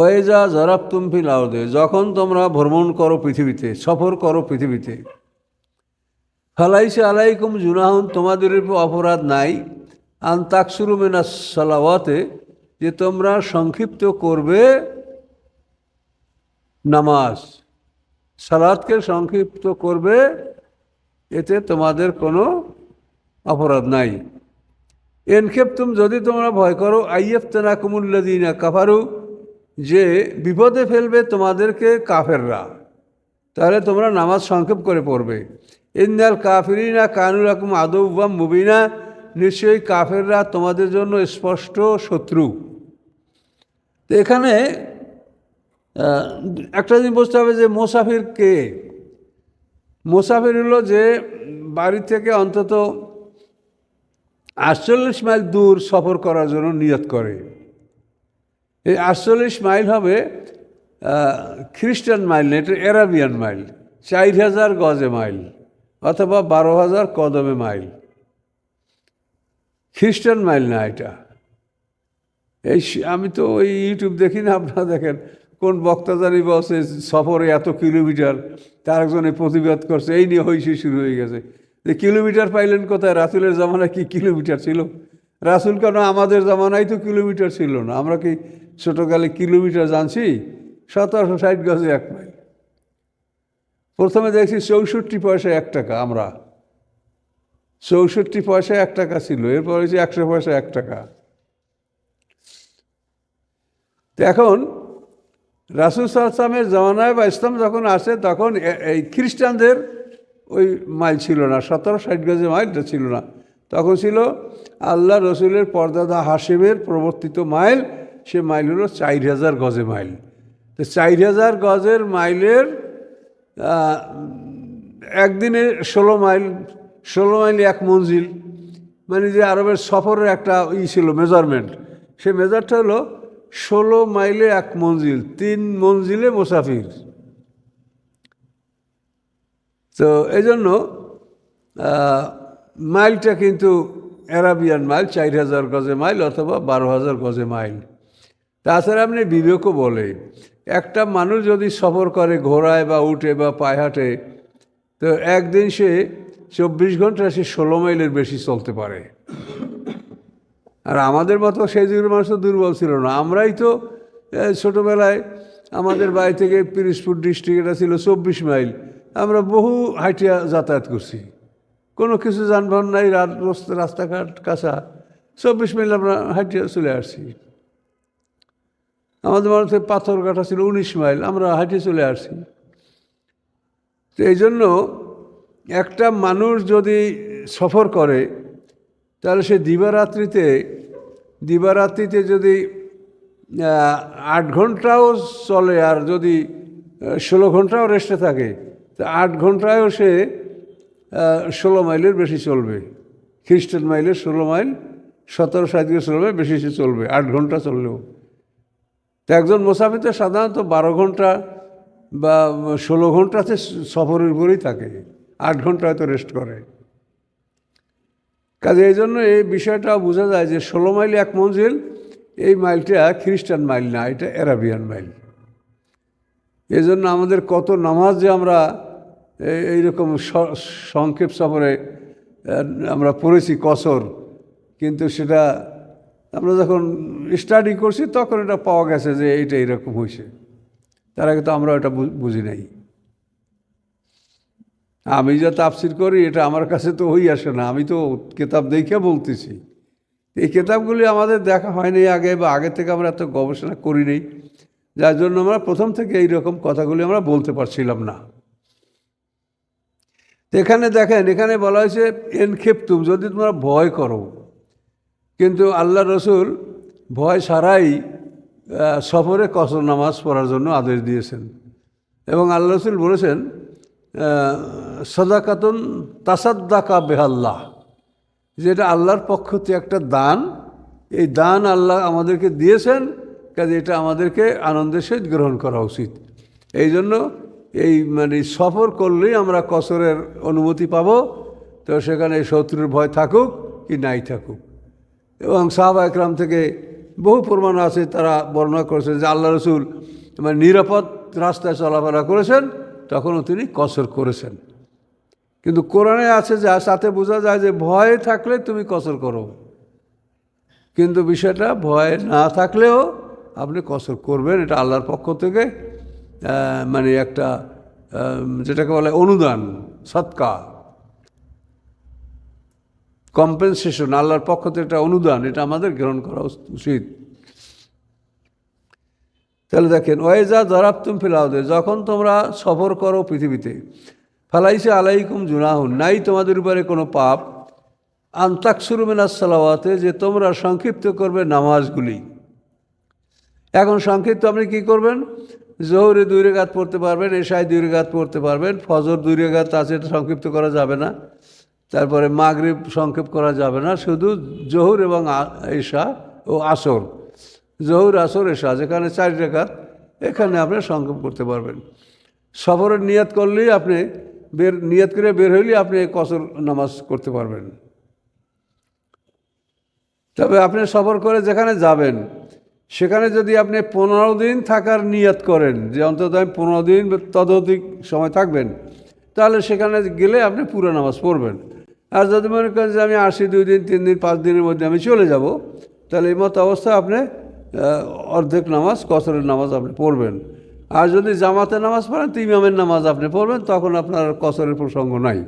ওয়েজা জরাব তুমফিল আউদে যখন তোমরা ভ্রমণ করো পৃথিবীতে, সফর করো পৃথিবীতে, ফালাইসে আলাইকুম জুনাহন, তোমাদের অপরাধ নাই, আন তাকসুরু মেনা সালাওয়াতে, যে তোমরা সংক্ষিপ্ত করবে নামাজ। সালাদকে সংক্ষিপ্ত করবে, এতে তোমাদের কোনো অপরাধ নাই। এনক্ষেপ্তুম যদি তোমরা ভয় করো আইয়েফ তেনা কুমুল্লাদিনা কাফারু যে বিপদে ফেলবে তোমাদেরকে কাফেররা। তাহলে তোমরা নামাজ সংক্ষেপ করে পড়বে। ইন্দাল কাফিরিনা কানুর রকম আদৌবাম মুবিনা। নিশ্চয়ই কাফেররা তোমাদের জন্য স্পষ্ট শত্রু। তো এখানে একটা জিনিস বুঝতে হবে যে মোসাফির কে? মোসাফির হলো যে বাড়ি থেকে অন্তত আটচল্লিশ মাইল দূর সফর করার জন্য নিয়ত করে। এই আটচল্লিশ মাইল হবে খ্রিস্টান মাইল না, এটা অ্যারাবিয়ান মাইল, চার হাজার গজে মাইল, অথবা বারো হাজার কদমে মাইল। খ্রিস্টান মাইল না এটা। এই আমি তো ওই ইউটিউব দেখি না, আপনারা দেখেন, কোন বক্তা জানি বসে সফরে এত কিলোমিটার তার একজনে প্রতিবাদ করছে, এই নিয়ে হইসে শুরু হয়ে গেছে। যে কিলোমিটার পাইলেন কোথায়? রাসুলের জামানায় কি কিলোমিটার ছিল? রাসুল কেন আমাদের জামানায় তো কিলোমিটার ছিল না? আমরা কি ছোটোকালে কিলোমিটার জানছি, সতেরোশো ষাট গজে এক মাইল। প্রথমে দেখছি চৌষট্টি পয়সা এক টাকা আমরা। চৌষট্টি পয়সা এক টাকা ছিল, এরপর হয়েছে একশো পয়সা এক টাকা। এখন রাসুল জমানায় বা ইসলাম যখন আসে, তখন এই খ্রিস্টানদের ওই মাইল ছিল না সতেরো ষাট গজে মাইলটা ছিল না। তখন ছিল আল্লাহ রসুলের পর্দাদা হাসিমের প্রবর্তিত মাইল সে মাইল হলো চার হাজার গজে মাইল। তো চার হাজার গজের মাইলের একদিনে ষোলো মাইল ষোলো মাইল এক মঞ্জিল। মানে যে আরবের সফরের একটা ই ছিল মেজারমেন্ট সে মেজারটা হলো ষোলো মাইলে এক মঞ্জিল, তিন মঞ্জিলে মুসাফির। তো এই জন্য মাইলটা কিন্তু অ্যারাবিয়ান মাইল, চার হাজার গজে মাইল অথবা বারো হাজার গজে মাইল। তাছাড়া আপনি বিবেকও বলে, একটা মানুষ যদি সফর করে ঘোড়ায় বা উঠে বা পায়ে হাঁটে, তো একদিন সে চব্বিশ ঘণ্টা সে ষোলো মাইলের বেশি চলতে পারে। আর আমাদের মতো সেই যুগের মানুষ তো দুর্বল ছিল না। আমরাই তো ছোটোবেলায় আমাদের বাড়ি থেকে পিরিসপুর ডিস্ট্রিক্ট এটা ছিল চব্বিশ মাইল। আমরা বহু হাইটিয়া যাতায়াত করছি। কোনো কিছু যানবাহন নাই রাস্তাঘাট কাঁচা। চব্বিশ মাইল আমরা হাইটিয়া চলে আসছি। আমাদের মানুষের পাথর কাটা ছিল উনিশ মাইল, আমরা হাইটে চলে আসছি তো এই জন্য একটা মানুষ যদি সফর করে, তাহলে সে দিবারাত্রিতে দিবারাত্রিতে যদি আট ঘন্টাও চলে আর যদি ষোলো ঘন্টাও রেস্টে থাকে, তো আট ঘন্টায়ও সে ষোলো মাইলের বেশি চলবে। খ্রিস্টান মাইলের ষোলো মাইল, সতেরো সাতকে ষোলো মাইল বেশি সে চলবে, আট ঘণ্টা চললেও। তো একজন মোসাফির তো সাধারণত বারো ঘণ্টা বা ষোলো ঘন্টাতে সফরের উপরেই থাকে। আট ঘণ্টা হয়তো রেস্ট করে। কাজে এই জন্য এই বিষয়টা বোঝা যায় যে ষোলো মাইল এক মঞ্জিল, এই মাইলটা খ্রিস্টান মাইল না, এটা অ্যারাবিয়ান মাইল। এই জন্য আমাদের কত নামাজ যে আমরা এইরকম সংক্ষেপ সফরে আমরা পড়েছি কসর, কিন্তু সেটা আমরা যখন স্টাডি করছি, তখন এটা পাওয়া গেছে যে এইটা এরকম হয়েছে। তার আগে তো আমরা এটা বুঝি নাই। আমি যা তাফসির করি, এটা আমার কাছে তো হই আসে না। আমি তো কেতাব দেখে বলতেছি। এই কেতাবগুলি আমাদের দেখা হয়নি আগে বা আগে থেকে আমরা এত গবেষণা করি নেই। যার জন্য আমরা প্রথম থেকে এই রকম কথাগুলি আমরা বলতে পারছিলাম না। এখানে দেখেন, এখানে বলা হয়েছে এনক্ষেপ্তুম যদি তোমরা ভয় করো কিন্তু আল্লাহ রসুল ভয় ছাড়াই সফরে কসর নামাজ পড়ার জন্য আদেশ দিয়েছেন। এবং আল্লাহ রসুল বলেছেন সদাকাতুন তাসাদ্দাকা বেহাল্লাহ, যেটা আল্লাহর পক্ষ থেকে একটা দান, এই দান আল্লাহ আমাদেরকে দিয়েছেন, কাজে এটা আমাদেরকে আনন্দের সহিত গ্রহণ করা উচিত। এই জন্য এই মানে সফর করলেই আমরা কসরের অনুমতি পাব, তো সেখানে শত্রুর ভয় থাকুক কি নাই থাকুক। এবং সাহাবা একরাম থেকে বহু প্রমাণ আছে তারা বর্ণনা করেছেন যে আল্লাহ রসুল মানে নিরাপদ রাস্তায় চলাফেরা করেছেন, তখনও তিনি কসর করেছেন। কিন্তু কোরআনে আছে যা, সাথে বোঝা যায় যে ভয় থাকলে তুমি কসর করো। কিন্তু বিষয়টা ভয় না থাকলেও আপনি কসর করবেন। এটা আল্লাহর পক্ষ থেকে মানে একটা যেটাকে বলে অনুদান, সৎকা। কম্পেনসেশন আল্লাহর পক্ষ থেকে একটা অনুদান, এটা আমাদের গ্রহণ করা উচিত। তাহলে দেখেন ওয়েজা জরাবতুম ফিলাউদে যখন তোমরা সফর করো পৃথিবীতে, ফালাইসে আলাইকুম জুনাহুন, নাই তোমাদের উপরে কোনো পাপ, আন্তাকসুরু মিনাস সালাওয়াতে, যে তোমরা সংক্ষিপ্ত করবে নামাজগুলি। এখন সংক্ষিপ্ত আপনি কি করবেন? জোহরে দুই রেগাত পড়তে পারবেন, এশায় দুই রেগাত পড়তে পারবেন, ফজর দুই রেগাত আছে, এটা সংক্ষিপ্ত করা যাবে না। তারপরে মাগরিব সংক্ষেপ করা যাবে না, শুধু জহুর এবং এশা ও আসর। জহুর, আসর এশা যেখানে চার রেখাত, এখানে আপনি সংক্ষেপ করতে পারবেন। সফরের নিয়াত করলেই আপনি বের, নিয়াত করে বের হইলে আপনি কসর নামাজ করতে পারবেন। তবে আপনি সফর করে যেখানে যাবেন, সেখানে যদি আপনি পনেরো দিন থাকার নিয়াত করেন, যে অন্তত আমি পনেরো দিন ততোধিক সময় থাকবেন, তাহলে সেখানে গেলে আপনি পুরো নামাজ পড়বেন। আর যদি মনে করেন যে আমি আসি দুই দিন, তিন দিন, পাঁচ দিনের মধ্যে আমি চলে যাব, তাহলে এই মতো অবস্থায় আপনি অর্ধেক নামাজ, কসরের নামাজ আপনি পড়বেন। আর যদি জামাতে নামাজ পড়েন, তো ইমামের নামাজ আপনি পড়বেন, তখন আপনার কসরের প্রসঙ্গ নাই।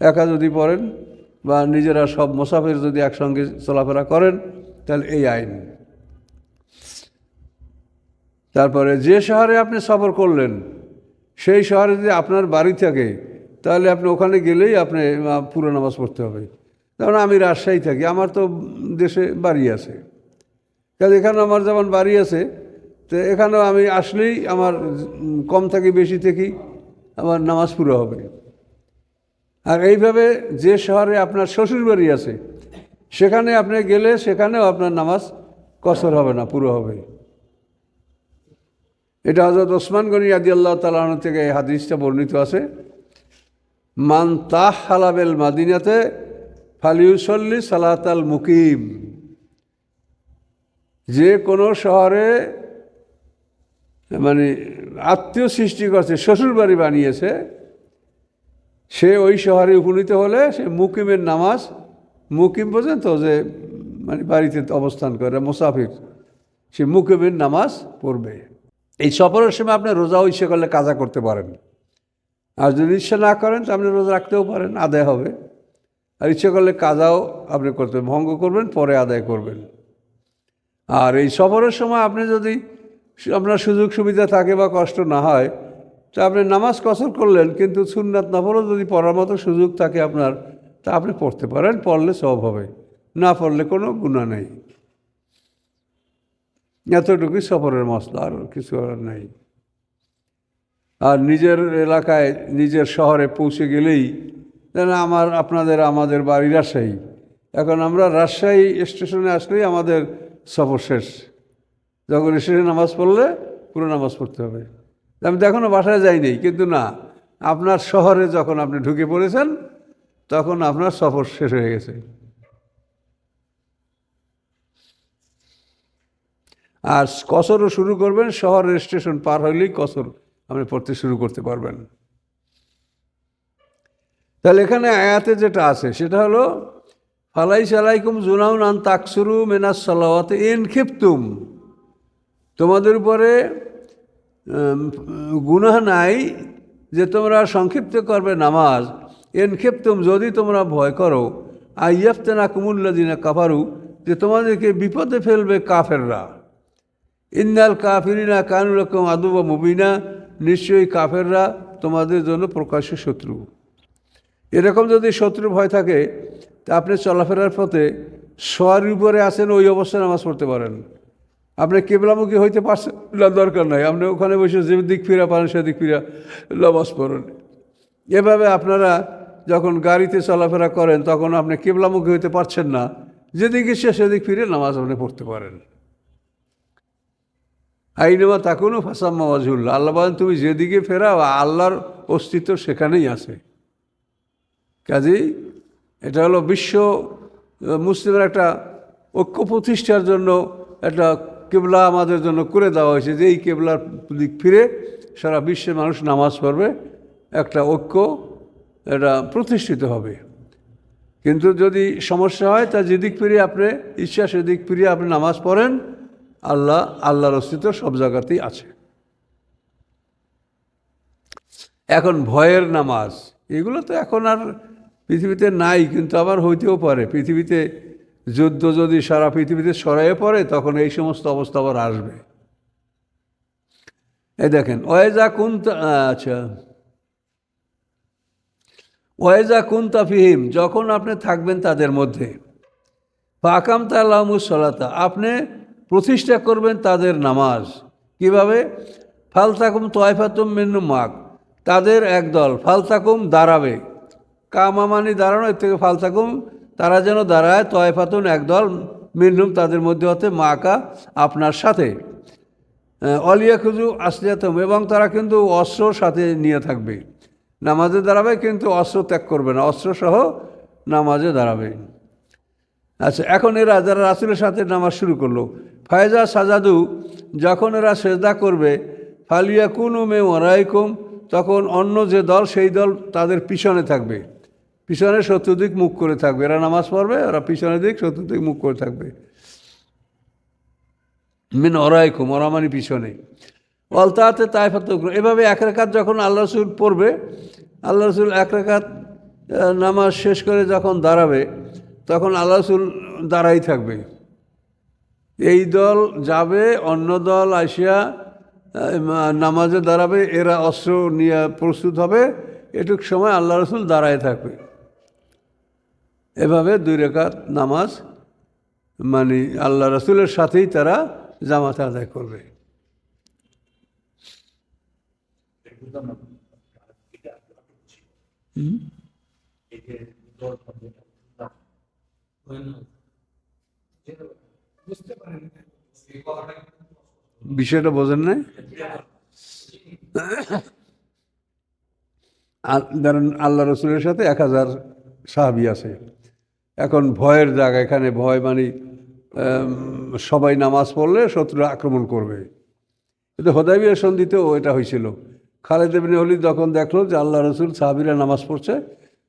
একা যদি পড়েন বা নিজেরা সব মোসাফির যদি একসঙ্গে চলাফেরা করেন, তাহলে এই আইন। তারপরে যে শহরে আপনি সফর করলেন, সেই শহরে যদি আপনার বাড়ি থাকে তাহলে আপনি ওখানে গেলেই আপনি পুরো নামাজ পড়তে হবে। কারণ আমি রাজশাহী থাকি, আমার তো দেশে বাড়ি আছে। কাজে এখানে আমার যেমন বাড়ি আছে, তো এখানেও আমি আসলেই আমার কম থাকি, বেশি থাকি, আমার নামাজ পুরো হবে। আর এইভাবে যে শহরে আপনার শ্বশুর বাড়ি আছে, সেখানে আপনি গেলে সেখানেও আপনার নামাজ কসর হবে না, পুরো হবে। এটা হজরত ওসমান গনি আদি আল্লাহ তালাহ থেকে এই হাদিসটা বর্ণিত আছে। মান তাহ হালাবেল মাদিনাতে ফালিউসল্লি সালাত আল মুকিম। যে কোনো শহরে মানে আত্মীয় সৃষ্টি করছে শ্বশুর বাড়ি বানিয়েছে, সে ওই শহরে উপনীত হলে সে মুকিমের নামাজ, মুকিম বোঝেন তো যে মানে বাড়িতে অবস্থান করে, মুসাফির, সে মুকিমের নামাজ পড়বে। এই সফরের সময় আপনি রোজাও ইচ্ছে করলে কাজা করতে পারেন। আর যদি ইচ্ছে না করেন, তো আপনি রোজা রাখতেও পারেন, আদায় হবে। আর ইচ্ছে করলে কাজাও আপনি করতে ভঙ্গ করবেন, পরে আদায় করবেন। আর এই সফরের সময় আপনি যদি আপনার সুযোগ সুবিধা থাকে বা কষ্ট না হয়, তো আপনি নামাজ কসর করলেন, কিন্তু সুন্নাত নফলও যদি পড়ার মতো সুযোগ থাকে আপনার, তা আপনি পড়তে পারেন, পড়লে সব হবে। না পড়লে কোনো গুণা নেই। এতটুকুই সফরের মশলা আর কিছু আর নেই। আর নিজের এলাকায়, নিজের শহরে পৌঁছে গেলেই যেন আমার, আপনাদের, আমাদের বাড়ি রাজশাহী। এখন আমরা রাজশাহী স্টেশনে আসলেই আমাদের সফর শেষ। যখন স্টেশনে নামাজ পড়লে পুরো নামাজ পড়তে হবে। আমি তো এখনও বাসায় যাইনি, কিন্তু না, আপনার শহরে যখন আপনি ঢুকে পড়েছেন, তখন আপনার সফর শেষ হয়ে গেছে। আর কসরও শুরু করবেন, শহরের স্টেশন পার হইলেই কসর। আপনি পড়তে শুরু করতে পারবেন। তাহলে এখানে আয়াতে যেটা আছে, সেটা হলো ফালাই সালাইকুম জুনাউন আন তাকসুরু মেনাস সালাওয়াতে এনক্ষিপ্তুম তোমাদের উপরে গুনাহ নাই যে তোমরা সংক্ষিপ্ত করবে নামাজ। এনক্ষিপ্তুম যদি তোমরা ভয় করো আইয়াফতেনা কুমুল্লাদিনা কাফারু, যে তোমাদেরকে বিপদে ফেলবে কাফেররা। ইন্দাল কাফিরিনা কানুরকম আদুবা মুবিনা। নিশ্চয়ই কাফেররা তোমাদের জন্য প্রকাশ্য শত্রু। এরকম যদি শত্রু ভয় থাকে, তা আপনি চলাফেরার পথে সোয়ার উপরে আসেন ওই অবস্থায় নামাজ পড়তে পারেন। আপনি কেবলামুখী হইতে পারছেন না, দরকার নাই। আপনি ওখানে বসে যে দিক ফিরা পারেন সেদিক ফিরা নামাজ পড়েন। এভাবে আপনারা যখন গাড়িতে চলাফেরা করেন, তখন আপনি কেবলামুখী হইতে পারছেন না। যেদিকে সে সেদিক ফিরে নামাজ আপনি পড়তে পারেন। আইনেমা তাকুনও ফাসাম্মা ওয়াজহুল্লাহ। আল্লাহ বলেন, তুমি যেদিকে ফেরাও, আল্লাহর অস্তিত্ব সেখানেই আছে। কাজেই এটা হলো বিশ্ব মুসলিমের একটা ঐক্য প্রতিষ্ঠার জন্য একটা কেবলা আমাদের জন্য করে দেওয়া হয়েছে যে এই কেবলার দিক ফিরে সারা বিশ্বের মানুষ নামাজ পড়বে, একটা ঐক্য এটা প্রতিষ্ঠিত হবে। কিন্তু যদি সমস্যা হয়, তা যেদিক ফিরিয়ে আপনি, ইচ্ছা সেদিক ফিরিয়ে আপনি নামাজ পড়েন আল্লাহ, আল্লাহর অস্তিত্ব সব জায়গাতেই আছে। এখন ভয়ের নামাজ, এগুলো তো এখন আর পৃথিবীতে নাই, কিন্তু আবার হইতেও পারে। পৃথিবীতে যুদ্ধ যদি সারা পৃথিবীতে সরাইয়ে পড়ে, তখন এই সমস্ত অবস্থা আবার আসবে। এই দেখেন ওয়েজা কুন আচ্ছা। ওয়েজা কুন তাফিহিম যখন আপনি থাকবেন তাদের মধ্যে পাকাম তালামুসলাতা আপনি প্রতিষ্ঠা করবেন তাদের নামাজ। কীভাবে? ফালতাকুম তয়ফাতুম মিন্নু মাক তাদের একদল ফালতাকুম দাঁড়াবে। কামা মানে দাঁড়ানো, এর থেকে ফালতাকুম, তারা যেন দাঁড়ায় তয়ফাতুন একদল মিন্নুম তাদের মধ্যে হতে মাকা আপনার সাথে। অলিয়া খুজু আসলিয়াতম, এবং তারা কিন্তু অস্ত্র সাথে নিয়ে থাকবে। নামাজে দাঁড়াবে, কিন্তু অস্ত্র ত্যাগ করবে না। অস্ত্রসহ নামাজে দাঁড়াবে। আচ্ছা এখন এরা, যারা রাসুলের সাথে নামাজ শুরু করল ফায়জা সাজাদু, যখন এরা সেজদা করবে ফালিয়া কুনু মে ওরাইকুম তখন অন্য যে দল, সেই দল তাদের পিছনে থাকবে। পিছনে শত্রুদিক মুখ করে থাকবে। এরা নামাজ পড়বে, ওরা পিছনের দিক, শত্রুদিক মুখ করে থাকবে। মিন অরাইকুম ওরা মানে পিছনে। অলতাতে তাই এভাবে এক রেখাত যখন আল্লাহ রসুল পড়বে, আল্লাহ রসুল এক রেখাত নামাজ শেষ করে যখন দাঁড়াবে, তখন আল্লাহ রসুল দাঁড়াই থাকবে। এই দল যাবে, অন্য দল আসিয়া নামাজে দাঁড়াবে, এরা অস্ত্র নিয়ে প্রস্তুত হবে। এটুক সময় আল্লাহ রসুল দাঁড়ায় থাকবে। এভাবে দুই রেখাত নামাজ মানে আল্লাহ রসুলের সাথেই তারা জামাত আদায় করবে। বিষয়টা বোঝেন নাই? ধরেন আল্লাহ রসুলের সাথে এক হাজার সাহাবি আছে। এখন ভয়ের জায়গা, এখানে ভয় মানে সবাই নামাজ পড়লে শত্রুরা আক্রমণ করবে। কিন্তু হোদাইবিয়া সন্ধিতেও এটা হয়েছিল। খালেদ এমনি হলি যখন দেখল যে আল্লাহ রসুল সাহাবিরা নামাজ পড়ছে,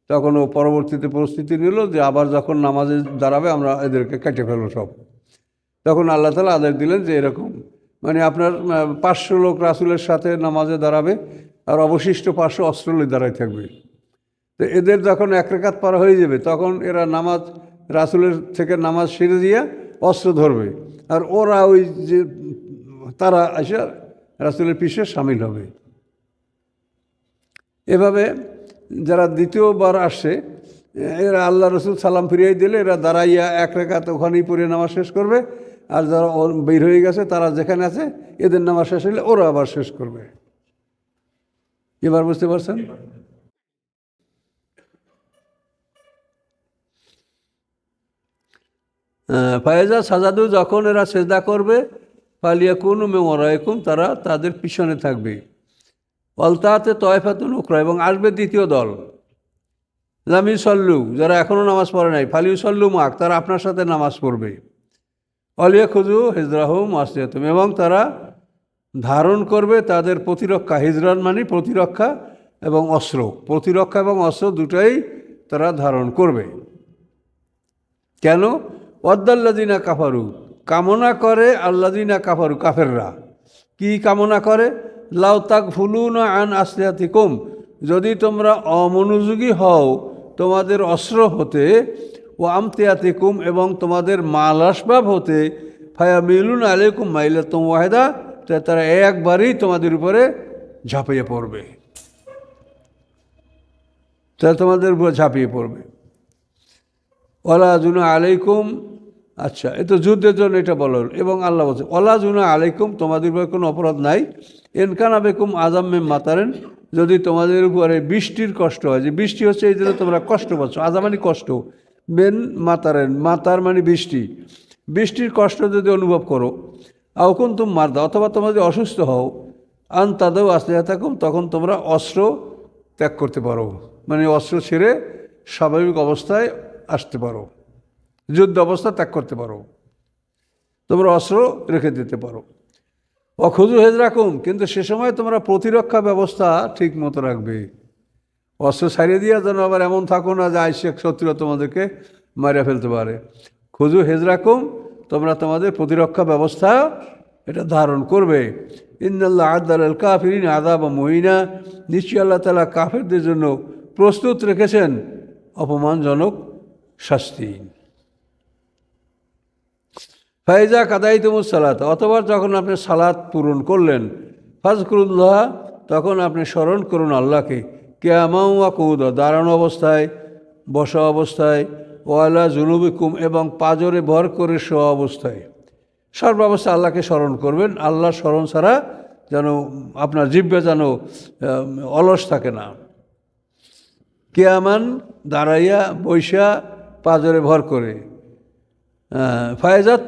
তখন ও পরবর্তীতে পরিস্থিতি নিল যে আবার যখন নামাজে দাঁড়াবে আমরা এদেরকে কেটে ফেলব সব। তখন আল্লাহ তালা আদেশ দিলেন যে এরকম। মানে আপনার পাঁচশো লোক রাসুলের সাথে নামাজে দাঁড়াবে আর অবশিষ্ট পাঁচশো অস্ত্র দাঁড়াই থাকবে। তো এদের যখন এক রেখাত পার হয়ে যাবে, তখন এরা নামাজ, রাসুলের থেকে নামাজ সেরে দিয়ে অস্ত্র ধরবে। আর ওরা ওই যে তারা এসে রাসুলের পিছে সামিল হবে। এভাবে যারা দ্বিতীয়বার আসছে এরা আল্লাহ রসুল সালাম ফিরিয়ে দিলে এরা দাঁড়াইয়া এক রেখাত ওখানেই পড়ে নামাজ শেষ করবে। আর যারা বের হয়ে গেছে, তারা যেখানে আছে, এদের নামাজ শেষ হলে ওরা আবার শেষ করবে। এবার বুঝতে পারছেন? ফায়েজা সাজাদু যখন এরা সেজদা করবে ফালিয়া কুন মেমরায়কুম তারা তাদের পিছনে থাকবে। অলতাতে তয়ফাতুন উকরা এবং আসবে দ্বিতীয় দল। জামি সল্লু যারা এখনও নামাজ পড়ে নাই ফালিউ সল্লু মাক, তারা আপনার সাথে নামাজ পড়বে। অলিয়া খুজু হিজরাহুম আসিয়াতুম এবং তারা ধারণ করবে তাদের প্রতিরক্ষা, হিজরান মানে প্রতিরক্ষা এবং অস্ত্র। প্রতিরক্ষা এবং অস্ত্র দুটাই তারা ধারণ করবে। কেন? অদ্দাল্লাদিনা কাফারু, কামনা করে আল্লাদিনা কাফারু, কাফেররা। কি কামনা করে? লাউ তাক ভুলু না আন আসলিয়াতি কম যদি তোমরা অমনোযোগী হও, তোমাদের অস্ত্র হতে ও আমতিয়াতি কুম এবং তোমাদের মাল আসবাব হতে ফায়া মিলুন আলেকুম মাইলা তোম ওয়াহেদা তারা একবারেই তোমাদের উপরে ঝাঁপিয়ে পড়বে। তারা তোমাদের উপরে ঝাঁপিয়ে পড়বে। ওলা জুনা আলাইকুম আচ্ছা এ তো যুদ্ধের জন্য এটা বলো এবং আল্লাহ বলছে ওলা জুনা আলাইকুম, তোমাদের উপরে কোনো অপরাধ নাই। এনকানা বেকুম আজাম্মে মাতারেন, যদি তোমাদের উপরে বৃষ্টির কষ্ট হয়, যে বৃষ্টি হচ্ছে, এই জন্য তোমরা কষ্ট পাচ্ছ। আজামানি কষ্ট। মেন মাতারেন। মাতার মানে বৃষ্টি। বৃষ্টির কষ্ট যদি অনুভব করো আউকুন তুম মারদা, অথবা তোমরা যদি অসুস্থ হও আন তাদেও আসতে থাকুন তখন তোমরা অস্ত্র ত্যাগ করতে পারো। মানে অস্ত্র ছেড়ে স্বাভাবিক অবস্থায় আসতে পারো। যুদ্ধ অবস্থা ত্যাগ করতে পারো। তোমরা অস্ত্র রেখে দিতে পারো। অখুজু হেজ রাখুম কিন্তু সে সময় তোমরা প্রতিরক্ষা ব্যবস্থা ঠিক মতো রাখবে। অস্ত্র সারিয়ে দিয়ে যেন আবার এমন থাকো না যে আইসে শত্রুরা তোমাদেরকে মারিয়া ফেলতে পারে। খুজু হেজ রাখুম তোমরা তোমাদের প্রতিরক্ষা ব্যবস্থা এটা ধারণ করবে। ইন্দাল্লাহ আদাল আল কাফিরিন আদা বা মহিনা, নিশ্চয়ই আল্লাহ তালা কাফেরদের জন্য প্রস্তুত রেখেছেন অপমানজনক শাস্তি। ফাইজা কাদাই তুমুর সালাত, অতবার যখন আপনি সালাত পূরণ করলেন, ফাজকুরুল্লাহ, তখন আপনি স্মরণ করুন আল্লাহকে। কেয়ামাউ কৌদ দাঁড়ানো অবস্থায়, বসা অবস্থায় ওয়ালা জুনুবিকুম এবং পাজরে ভর করে শোয়া অবস্থায়। সর্বাবস্থা আল্লাহকে স্মরণ করবেন আল্লাহর স্মরণ ছাড়া যেন আপনার জিব্বে যেন অলস থাকে না। কেয়ামান দাঁড়াইয়া বৈশা পাজরে ভর করে ফায়েজাত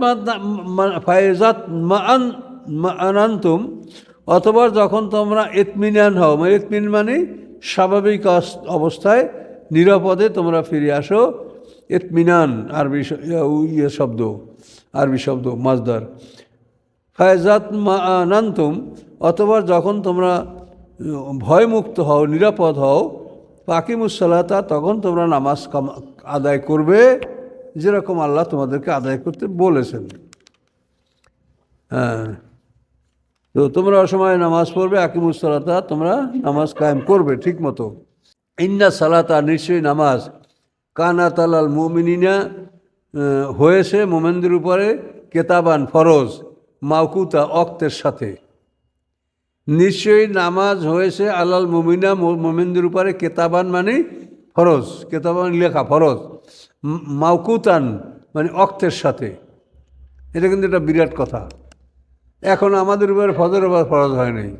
ফায়েজাত মান আনান্তুম, অথবা যখন তোমরা ইতমিনান হও মানে ইতমিন মানে স্বাভাবিক অবস্থায় নিরাপদে তোমরা ফিরে আসো। ইতমিনান আরবি ইয়ে শব্দ, আরবি শব্দ মাজদার ফায়জাত নান্তুম, অথবা যখন তোমরা ভয়মুক্ত হও, নিরাপদ হও পাকিমুসালাতা তখন তোমরা নামাজ আদায় করবে, যেরকম আল্লাহ তোমাদেরকে আদায় করতে বলেছেন। হ্যাঁ। তো তোমরা অসময় নামাজ পড়বে আকিমুসালাতা তোমরা নামাজ কায়েম করবে ঠিক মতো। ইন্না সালাতা নিশ্চয়ই নামাজ। কানা তালাল মুমিনিনা হয়েছে মোমেনদের উপরে কেতাবান ফরজ মাউকুতা অক্তের সাথে। নিশ্চয়ই নামাজ হয়েছে আলাল মোমিনা মোমেনদের উপরে কেতাবান মানে ফরজ, কেতাবান লেখা ফরজ মাউকুতান মানে অক্তের সাথে। এটা কিন্তু একটা বিরাট কথা। এখন আমাদের উপরে ফজর আবার ফরজ হয় নাই।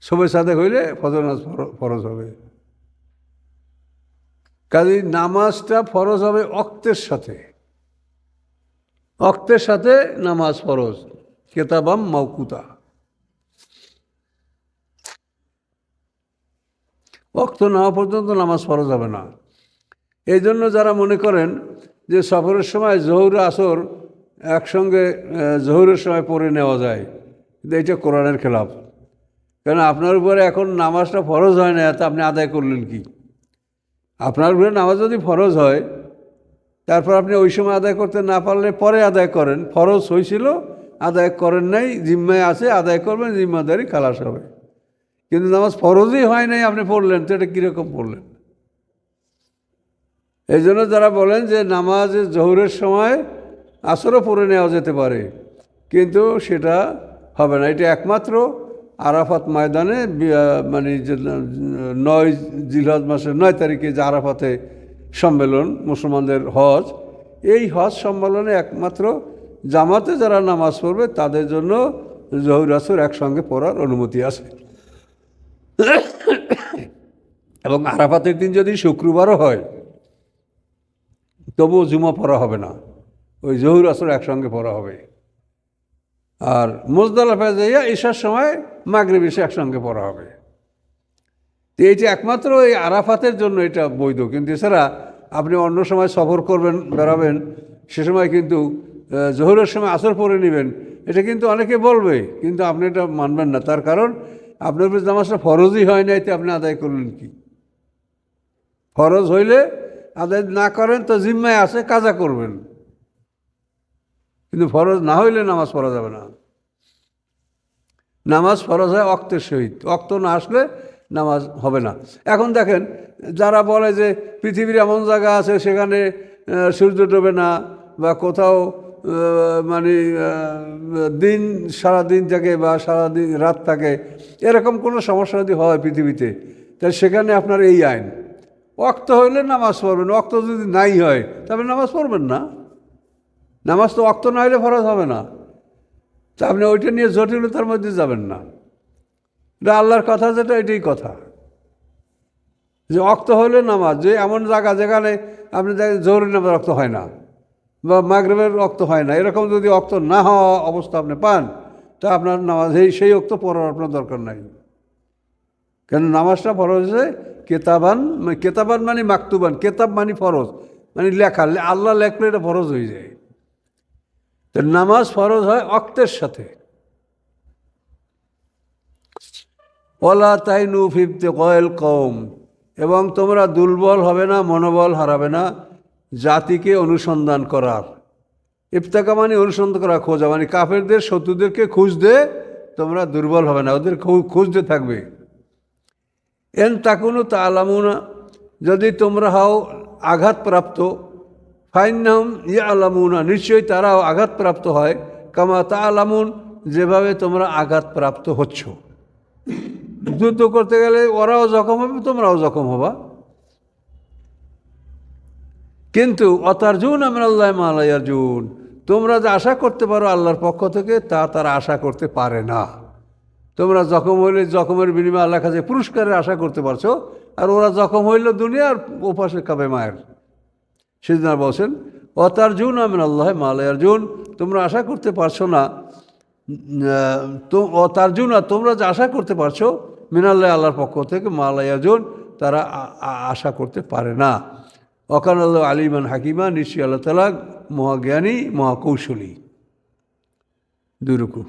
সবের সাথে হইলে ফজর নামাজ ফরজ হবে। কাজে নামাজটা ফরজ হবে অক্তের সাথে। অক্তের সাথে নামাজ ফরজ। কেতাবাম মাউকুতা অক্ত না পর্যন্ত নামাজ ফরজ হবে না। এই জন্য যারা মনে করেন যে সফরের সময় জহুর আসর একসঙ্গে জহুরের সময় পড়ে নেওয়া যায়। কিন্তু এটা কোরআনের খেলাফ। কেন আপনার উপরে এখন নামাজটা ফরজ হয় না তা আপনি আদায় করলেন কি? আপনার উপরে নামাজ যদি ফরজ হয়, তারপর আপনি ওই সময় আদায় করতে না পারলে পরে আদায় করেন। ফরজ হয়েছিল, আদায় করেন নাই, জিম্মায় আছে, আদায় করবেন, জিম্মাদারি খালাস হবে। কিন্তু নামাজ ফরজই হয় নাই, আপনি পড়লেন, তো এটা কীরকম পড়লেন? এই জন্য যারা বলেন যে নামাজ জহুরের সময় আসরও পড়ে নেওয়া যেতে পারে। কিন্তু সেটা হবে না। এটা একমাত্র আরাফাত ময়দানে মানে নয় জিলহজ মাসের নয় তারিখে যে আরাফাতে সম্মেলন, মুসলমানদের হজ, এই হজ সম্মেলনে একমাত্র জামাতে যারা নামাজ পড়বে, তাদের জন্য জহুর আসর একসঙ্গে পড়ার অনুমতি আছে। এবং আরাফাতের দিন যদি শুক্রবারও হয়, তবুও জুমা পড়া হবে না। ওই জহুর আসর একসঙ্গে পড়া হবে। আর মোজদালাফায় যাইয়া ঈশার সময় মাগরিব এসে একসঙ্গে পড়া হবে। তো এইটা একমাত্র এই আরাফাতের জন্য এটা বৈধ, কিন্তু এছাড়া আপনি অন্য সময় সফর করবেন, বেড়াবেন, সে সময় কিন্তু জহুরের সময় আসর পরে নেবেন, এটা কিন্তু অনেকে বলবে, কিন্তু আপনি এটা মানবেন না। তার কারণ, আপনার উপরে নামাজটা ফরজই হয় নাই, তো আপনি আদায় করলেন কি? ফরজ হইলে আদায় না করেন তো জিম্মায় আছে, কাজা করবেন। কিন্তু ফরজ না হইলে নামাজ পড়া যাবে না। নামাজ ফরজ হয় অক্তের সহিত। অক্ত না আসলে নামাজ হবে না। এখন দেখেন, যারা বলে যে পৃথিবীর এমন জায়গা আছে সেখানে সূর্য ডোবে না বা কোথাও মানে দিন সারা দিন থাকে বা সারা দিন রাত থাকে, এরকম কোনো সমস্যা যদি হয় পৃথিবীতে তাহলে সেখানে আপনার এই আইন। অক্ত হইলে নামাজ পড়বেন, অক্ত যদি নাই হয় তবে নামাজ পড়বেন না। নামাজ তো অক্ত না হলে ফরজ হবে না। তা আপনি ওইটা নিয়ে জটিলতার মধ্যে যাবেন না। এটা আল্লাহর কথা যেটা, এটাই কথা। যে অক্ত হলে নামাজ, যে এমন জায়গা, যেখানে আপনি দেখেন জরুরি নামাজ রক্ত হয় না বা মাগরেবের রক্ত হয় না, এরকম যদি অক্ত না হওয়া অবস্থা আপনি পান, তা আপনার নামাজ এই সেই অক্ত পড়ার আপনার দরকার নাই। কেন নামাজটা ফরজ হচ্ছে কেতাবান কেতাবান মানে মাকতুবান, কেতাব মানে ফরজ মানে লেখা। আল্লাহ লেখলে এটা ফরজ হয়ে যায়। তো নামাজ ফরজ হয় অক্তের সাথে। ওলা তাইনু ফিফতে কয়েল কম এবং তোমরা দুর্বল হবে না, মনোবল হারাবে না, জাতিকে অনুসন্ধান করার। ইফতাকা মানে অনুসন্ধান করা খোঁজা মানে কাফেরদের, শত্রুদেরকে খুঁজতে তোমরা দুর্বল হবে না, ওদের খুঁজতে থাকবে। এন তাকুনু তা আলামুনা যদি তোমরা হও আঘাতপ্রাপ্ত ফাইনাম ইয়া আলামুনা নিশ্চয়ই তারাও আঘাতপ্রাপ্ত হয়। কামা তা আলামুন যেভাবে তোমরা আঘাতপ্রাপ্ত হচ্ছ। যুদ্ধ করতে গেলে ওরাও জখম হবে, তোমরাও জখম হবা। কিন্তু অতার্জুন আমরা আল্লাহ মালাইয়ার্জুন তোমরা যে আশা করতে পারো আল্লাহর পক্ষ থেকে, তা তারা আশা করতে পারে না। তোমরা জখম হইলে জখমের বিনিময়ে আল্লাহ কাছে পুরস্কারের আশা করতে পারছ, আর ওরা জখম হইল দুনিয়ার ওপাশে কাবে মায়ের। সেদিন আর বলছেন, অতার্জুন আমিন আল্লাহ মালায়ার্জুন তোমরা আশা করতে পারছ না তো অতার্জুনা, তোমরা যে আশা করতে পারছ, মিনাল্লাহ আল্লাহর পক্ষ থেকে মালায়ার্জুন তারা আশা করতে পারে না। অকান আল্লাহ আলিমান হাকিমা, নিশ্চয়ই আল্লাহ তালা মহাজ্ঞানী, মহাকৌশলী। দুরুকু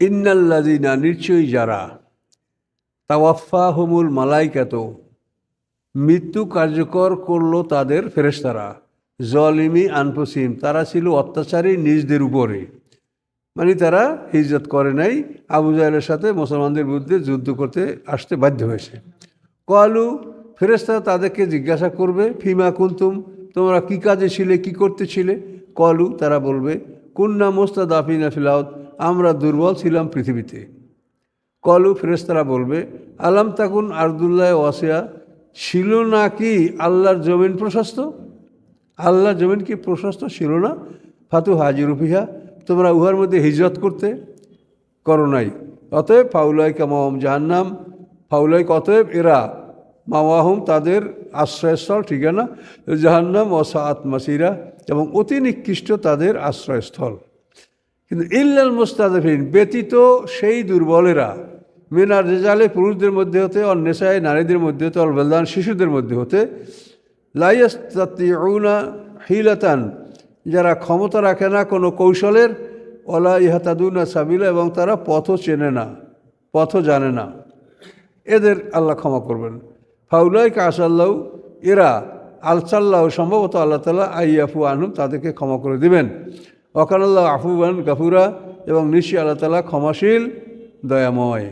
ইন্নাল্লাদিনা নিশ্চয়ই যারা তাওয়াফা হুমুল মালাইকাত মৃত্যু কার্যকর করল তাদের ফেরেশতারা। জলিমি আনফসিম তারা ছিল অত্যাচারী নিজদের উপরে। মানে তারা হিজরত করে নাই, আবু জাহেলের সাথে মুসলমানদের বিরুদ্ধে যুদ্ধ করতে আসতে বাধ্য হয়েছে। কলু ফেরেস্তা তাদেরকে জিজ্ঞাসা করবে, ফিমা কুন্তুম, তোমরা কি কাজে ছিলে, কি করতেছিলে কলু তারা বলবে, কুন্না মোস্তাদ আফিনা ফিলাউত আমরা দুর্বল ছিলাম পৃথিবীতে। কলু ফেরেস্তারা বলবে, আলাম তাকুন আর্দুল্লাহ ওয়াসিয়া ছিল না কি আল্লাহর জমিন প্রশস্ত? আল্লাহর জমিন কি প্রশস্ত ছিল না? ফাতু হাজির রুফিহা, তোমরা উহার মধ্যে হিজরত করতে করো নাই। অতএব ফাউলাই কামাম জাহান্নাম, ফাউলাইক অতএব এরা মাওয়াহুম তাদের আশ্রয়স্থল, ঠিকানা, জাহান্নাম ও সাত মাসিরা এবং অতি নিকৃষ্ট তাদের আশ্রয়স্থল। কিন্তু ইল্লাল মুস্তাদফিন, ব্যতীত সেই দুর্বলেরা মিনার রেজালে পুরুষদের মধ্যে হতে, অল নেশায় নারীদের মধ্যে হতে, অল বেলদান শিশুদের মধ্যে হতে, লাইয়াস্তাতিউনা হিলাতান, যারা ক্ষমতা রাখে না কোনো কৌশলের ওলা ইহাতাদুনা সাবিলা, এবং তারা পথও চেনে না, পথও জানে না। এদের আল্লাহ ক্ষমা করবেন। ফাউলাই কাসাল্লাহ এরা আলসাল্লাহ, সম্ভবত আল্লাহ তালা আইয়াফু আনুম তাদেরকে ক্ষমা করে দিবেন। অকানাল্লাহ আফুবান গাফুরা, এবং নিশ্চয় আল্লাহ তালা ক্ষমাশীল, দয়াময়।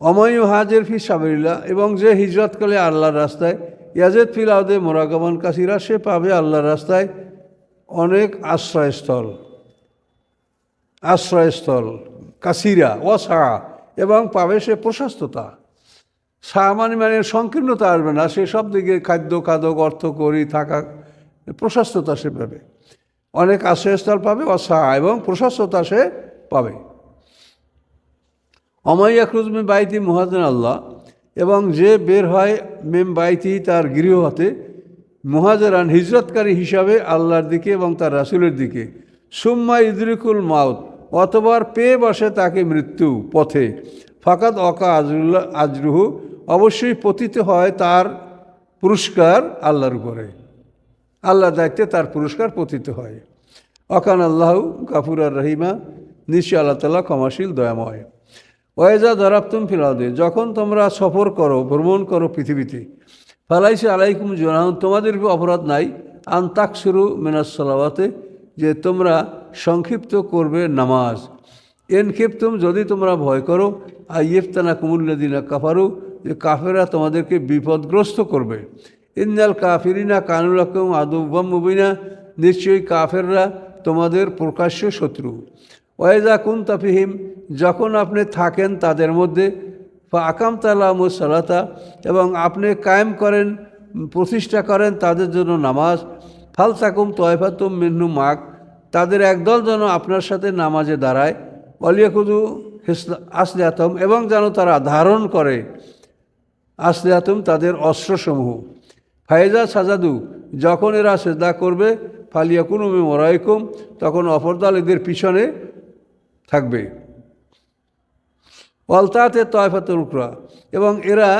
অময় হাজের ফি সাবিল্লা এবং যে হিজরত করে আল্লাহর রাস্তায়, ইয়াজেদ ফিল আউদে মোরাগমান কাসিরা, সে পাবে আল্লাহর রাস্তায় অনেক আশ্রয়স্থল। আশ্রয়স্থল, কাসিরা ওয়াসা এবং পাবে সে প্রশস্ততা। সামান্য মানে সংকীর্ণতা আসবে না, সে সব দিকে খাদ্য, খাদক, অর্থ, করি, থাকা, প্রশস্ততা সে পাবে। অনেক আশ্রয়স্থল পাবে অসা এবং প্রশস্ততা সে পাবে। অমাইয়া খুজমে বাইতি মুহাদিন আল্লাহ, এবং যে বের হয় মেম বাইতি তার গৃহ হতে, মুহাজরান হিজরতকারী হিসাবে আল্লাহর দিকে এবং তার রাসুলের দিকে। সুম্মা ইদরিকুল মাউত, অতবার পেয়ে বসে তাকে মৃত্যু পথে। ফাকাত অকা আজরুল্লাহ আজরুহু, অবশ্যই পতিত হয় তার পুরস্কার আল্লাহর উপরে। আল্লাহর দায়িত্বে তার পুরস্কার পতিত হয়। অকান আল্লাহ গাফুর আর রহিমা, নিশ্চয় আল্লাহ তাল্লাহ ক্ষমাশীল, দয়াময়। ওয়েজা ধরাপ্তুম ফিরাউদে যখন তোমরা সফর করো, ভ্রমণ করো পৃথিবীতে, ফালাইসে আলাইকুম জোনাহন, তোমাদের অপরাধ নাই আন্তাক শুরু মেনাসলাওয়াতে যে তোমরা সংক্ষিপ্ত করবে নামাজ। এনক্ষিপ্তুম যদি তোমরা ভয় করো আইয়েফতানা কুমুল্লাদিনা কাফারু, যে কাফেরা তোমাদেরকে বিপদগ্রস্ত করবে। ইন্দাল কাফিরিনা কানুল আকম আদুব্বাম মুবিনা, নিশ্চয়ই কাফেররা তোমাদের প্রকাশ্য শত্রু। ওয়েজা কুন তাফিহিম যখন আপনি থাকেন তাদের মধ্যে বা আকাম তালাম সালাতা, এবং আপনি কায়েম করেন, প্রতিষ্ঠা করেন তাদের জন্য নামাজ, ফাল তাকুম তয়ফাতুম মিন্নু মাক তাদের একদল যেন আপনার সাথে নামাজে দাঁড়ায় অলিয়াকুদু আসলে আতম এবং যেন তারা ধারণ করে আসলে আতম তাদের অস্ত্রসমূহ। ফায়জা সাজাদু, যখন এরা সেদা করবে, ফালিয়াকুন উমে মরাইকুম তখন অপরদল এদের পিছনে থাকবে অলতাতে তয়ফাতুল উকরা। এবং এরা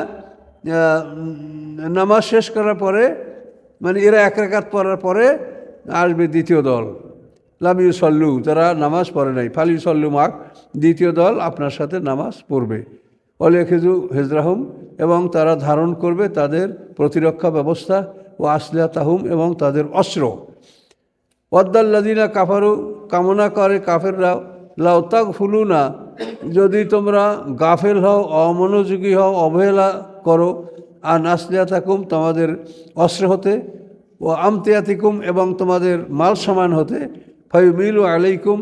নামাজ শেষ করার পরে মানে এরা এক রেখাত পড়ার পরে আসবে দ্বিতীয় দল। লামিউ সল্লু তারা নামাজ পড়ে নাই। ফালিউ সল্লু মাক, দ্বিতীয় দল আপনার সাথে নামাজ পড়বে। অলে খেজু হেজরাহুম, এবং তারা ধারণ করবে তাদের প্রতিরক্ষা ব্যবস্থা, ও আসলিয়া তাহুম এবং তাদের অস্ত্র। ওয়াদ্দাল্লাদিনা কাফারু, কামনা করে কাফেররা লাউতাক ফুলু না যদি তোমরা গাফেল হও, অমনোযোগী হও, অবহেলা করো আর নাসলিয়া থাকুম তোমাদের অস্ত্র হতে, ও আমতিয়াতিকুম, এবং তোমাদের মাল সমান হতে ফায়ু মিলু আলাইকুম,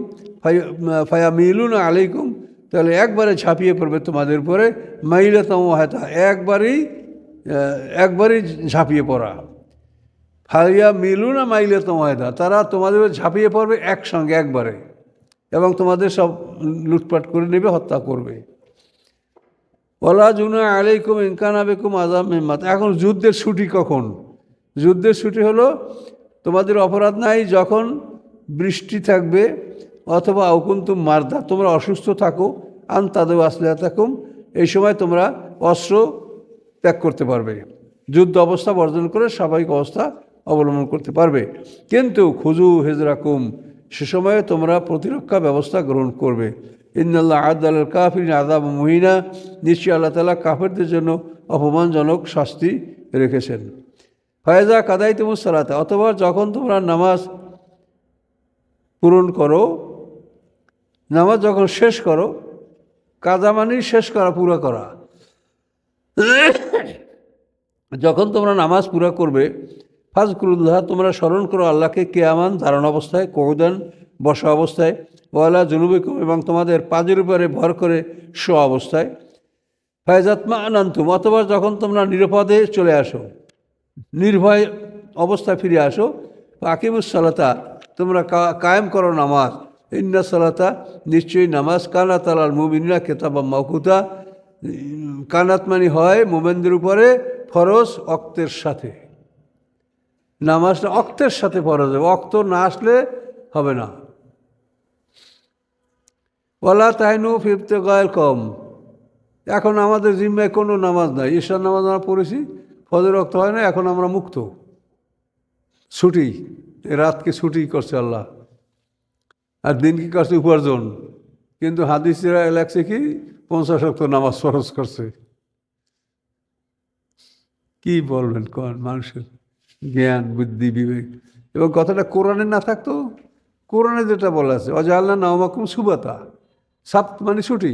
ফায়ু মিলুন আলাইকুম, তাহলে একবারে ঝাঁপিয়ে পড়বে তোমাদের উপরে মাইলাতম হাতা একবারেই একবারেই ঝাঁপিয়ে পড়া। ফাইয়া মিলু না মাইলে তোমায়দা তারা তোমাদের ঝাঁপিয়ে পড়বে একসঙ্গে, একবারে। এবং তোমাদের সব লুটপাট করে নেবে, হত্যা করবে। ওলা জুনা আলাইকুম ইনকানা বেকুম আজাম মেম্মাত এখন যুদ্ধের ছুটি কখন? যুদ্ধের ছুটি হলো তোমাদের অপরাধ নাই যখন বৃষ্টি থাকবে অথবা অকুন্তুম মারদা তোমরা অসুস্থ থাকো আন তাদের আসলে থাকুম এই সময় তোমরা অস্ত্র ত্যাগ করতে পারবে। যুদ্ধ অবস্থা বর্জন করে স্বাভাবিক অবস্থা অবলম্বন করতে পারবে। কিন্তু খুজু হেজরাকুম সে সময়ে তোমরা প্রতিরক্ষা ব্যবস্থা গ্রহণ করবে। ইন্নাল্লাহ আদাল কাফির আদাব মহিনা। নিশ্চয়ই আল্লাহ তালা কাফেরদের জন্য অপমানজনক শাস্তি রেখেছেন। ফয়েজা কাদাই তুমুর সালাতে, অথবা যখন তোমরা নামাজ পূরণ করো, নামাজ যখন শেষ করো কাদা মানেই শেষ করা, পুরো করা। যখন তোমরা নামাজ পুরা করবে ফাজকুরুল্লাহ, তোমরা স্মরণ করো আল্লাহকে কেয়ামান ধারণ অবস্থায় কৌদান বসা অবস্থায়, ওয়ালা জনুবিকুম, এবং তোমাদের পাজের উপরে ভর করে শো অবস্থায়। ফায়জাতমা আনন্তুম, অথবা যখন তোমরা নিরাপদে চলে আসো, নির্ভয় অবস্থায় ফিরে আসো সালাতা, তোমরা কায়েম করো নামাজ। ইন্না সালাতা, নিশ্চয়ই নামাজ। কানা তালাল মুমিনা কেতাবা মকুতা কানাত মানি হয় মোমেনদের উপরে ফরজ অক্তের সাথে। নামাজটা অক্তের সাথে পড়া যাবে। অক্ত না আসলে হবে না। ওলা তাইনু ফিফতে গায়ের কম এখন আমাদের জিম্মায় কোনো নামাজ নাই। ঈশ্বর নামাজ আমরা পড়েছি ফজর রক্ত হয় না, এখন আমরা মুক্ত। ছুটি রাতকে ছুটি করছে আল্লাহ। আর দিন কি করছে উপার্জন। কিন্তু হাদিসেরা লাগছে কি, পঞ্চাশ রক্ত নামাজ ফরজ করছে। কি বলবেন কন মানুষের? জ্ঞান, বুদ্ধি, বিবেক। এবং কথাটা কোরআনে না থাকতো কোরআনে যেটা বলা আছে অজাল্লা নাওমাকুম সুবাতা। সাত মানে ছুটি।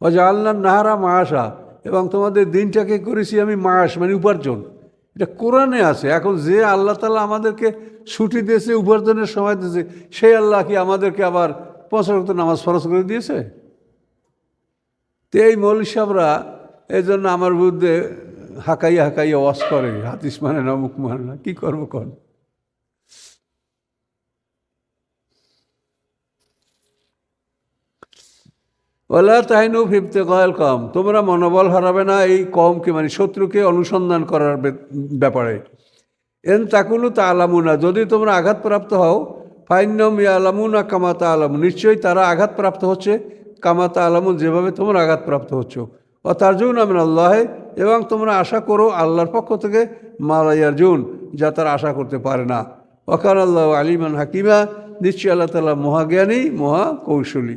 অজাল্লা নাহারা মায়াসা এবং তোমাদের দিনটাকে করেছি আমি মায়াস মানে উপার্জন। এটা কোরআনে আছে। এখন যে আল্লাহ তালা আমাদেরকে ছুটি দিয়েছে, উপার্জনের সময় দিয়েছে, সেই আল্লাহ কি আমাদেরকে আবার পঞ্চাশ রক্ত নামাজ ফরজ করে দিয়েছে? তো এই মৌলী সাহরা এই জন্য আমার বিরুদ্ধে হাঁকাইয়া হাঁকাইয়া ওয়াশ করে হাতিস মানে না, মুখ মানে না, কী করব কন? ওলা তাহিনু ফিফতে কয়েল কম, তোমরা মনোবল হারাবে না এই কমকে মানে শত্রুকে অনুসন্ধান করার ব্যাপারে। এন তাকুলু তা আলামুনা যদি তোমরা আঘাতপ্রাপ্ত হও ফাইনম ইয়া আলামুনা কামাতা আলামু নিশ্চয়ই তারা আঘাতপ্রাপ্ত হচ্ছে কামাতা আলামুন যেভাবে তোমরা আঘাতপ্রাপ্ত হচ্ছ। ও তার্জুন আমিন আল্লাহে এবং তোমরা আশা করো আল্লাহর পক্ষ থেকে মালাইয়ার্জুন যা তারা আশা করতে পারে না। ওখান আল্লাহ আলিমান হাকিমা, নিশ্চয়ই আল্লাহ তালা মহাজ্ঞানী মহা কৌশলী